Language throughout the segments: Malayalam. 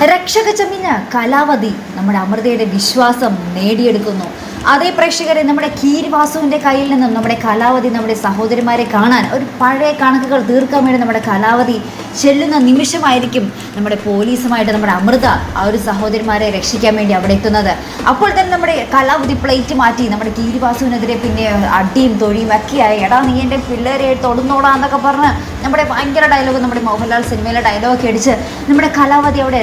R. ചമ്മിഞ്ഞ കലാവതി നമ്മുടെ അമൃതയുടെ വിശ്വാസം നേടിയെടുക്കുന്നു. അതേ പ്രേക്ഷകരെ നമ്മുടെ കീരിവാസുവിന്റെ കയ്യിൽ നിന്നും നമ്മുടെ കലാവതി നമ്മുടെ സഹോദരിമാരെ കാണാൻ ഒരു പഴയ കണക്കുകൾ തീർക്കാൻ വേണ്ടി നമ്മുടെ കലാവതി ചെല്ലുന്ന നിമിഷമായിരിക്കും നമ്മുടെ പോലീസുമായിട്ട് നമ്മുടെ അമൃത ആ ഒരു സഹോദരിമാരെ രക്ഷിക്കാൻ വേണ്ടി അവിടെ എത്തുന്നത്. അപ്പോൾ തന്നെ നമ്മുടെ കലാവതി പ്ലേറ്റ് മാറ്റി നമ്മുടെ കീരിവാസുവിനെതിരെ പിന്നെ അടിയും തൊഴിയും ഒക്കെയായി. എടാ നീ എന്റെ പിള്ളേരെ തൊടുന്നോടാ എന്നൊക്കെ പറഞ്ഞ് നമ്മുടെ ഭയങ്കര ഡയലോഗ് നമ്മുടെ മോഹൻലാൽ സിനിമയിലെ ഡയലോഗൊക്കെ അടിച്ച് നമ്മുടെ കലാവതി അവിടെ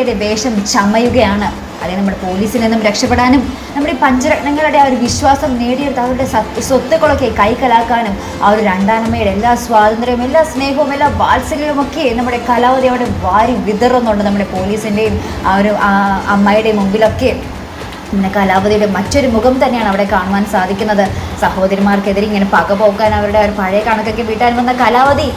രക്ഷകയുടെ വേഷം ചമയുകയാണ്. അതെ നമ്മുടെ പോലീസിൽ നിന്നും രക്ഷപ്പെടാനും നമ്മുടെ പഞ്ചരത്നങ്ങളുടെ ആ ഒരു വിശ്വാസം നേടിയെടുത്ത് അവരുടെ സ്വത്തുക്കളൊക്കെ കൈക്കലാക്കാനും ആ ഒരു രണ്ടാനമ്മയുടെ എല്ലാ സ്വാതന്ത്ര്യവും എല്ലാ സ്നേഹവും എല്ലാ വാത്സല്യവും ഒക്കെ നമ്മുടെ കലാവധി അവിടെ വാരി വിതറുന്നുണ്ട് നമ്മുടെ പോലീസിന്റെയും ആ ഒരു ആ അമ്മയുടെ മുമ്പിലൊക്കെ. പിന്നെ കലാപതിയുടെ മറ്റൊരു മുഖം തന്നെയാണ് അവിടെ കാണുവാൻ സാധിക്കുന്നത്. സഹോദരിമാർക്കെതിരെ ഇങ്ങനെ പക പോക്കാൻ അവരുടെ ഒരു പഴയ കണക്കൊക്കെ വീട്ടാൻ വന്ന കലാവതി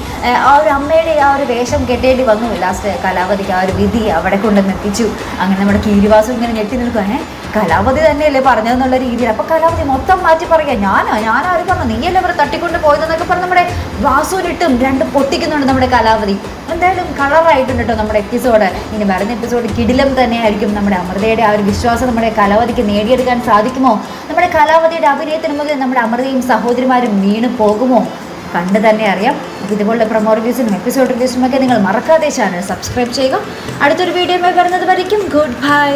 ആ ഒരു അമ്മയുടെ ആ ഒരു വേഷം കെട്ടേണ്ടി വന്നു. ലാസ്റ്റ് കലാവതിക്ക് ആ ഒരു വിധി അവിടെ കൊണ്ടുവന്ന് എത്തിച്ചു അങ്ങനെ നമ്മുടെ കീരിവാസം ഇങ്ങനെ ഞെട്ടി നിൽക്കുകയാണെ കലാവതി തന്നെയല്ലേ പറഞ്ഞതെന്നുള്ള രീതിയിൽ. അപ്പോൾ കലാപതി മൊത്തം മാറ്റി പറയുക ഞാനാ ഞാനാരും പറഞ്ഞു നീയല്ലേ അവർ തട്ടിക്കൊണ്ട് പോയതെന്നൊക്കെ പറഞ്ഞ് നമ്മുടെ വാസുവിനിട്ടും രണ്ട് പൊട്ടിക്കുന്നുണ്ട് നമ്മുടെ കലാപതി. എന്തായാലും കളറായിട്ടുണ്ട് കേട്ടോ നമ്മുടെ എപ്പിസോഡ് ഇനി വരുന്ന എപ്പിസോഡ് കിടിലം തന്നെയായിരിക്കും. നമ്മുടെ അമൃതയുടെ ആ ഒരു വിശ്വാസം നമ്മുടെ കലാവതിക്ക് നേടിയെടുക്കാൻ സാധിക്കുമോ? നമ്മുടെ കലാവതിയുടെ അഭിനയത്തിന് മുകളിൽ നമ്മുടെ അമൃതയും സഹോദരിമാരും വീണ് പോകുമോ? കണ്ട് തന്നെ അറിയാം. അപ്പോൾ ഇതുപോലുള്ള പ്രൊമോ റിവ്യൂസിനും എപ്പിസോഡ് റിവ്യൂസിനും ഒക്കെ നിങ്ങൾ മറക്കാതെ ചാനൽ സബ്സ്ക്രൈബ് ചെയ്യുക. അടുത്തൊരു വീഡിയോ വരുന്നത് വരയ്ക്കും. Good bye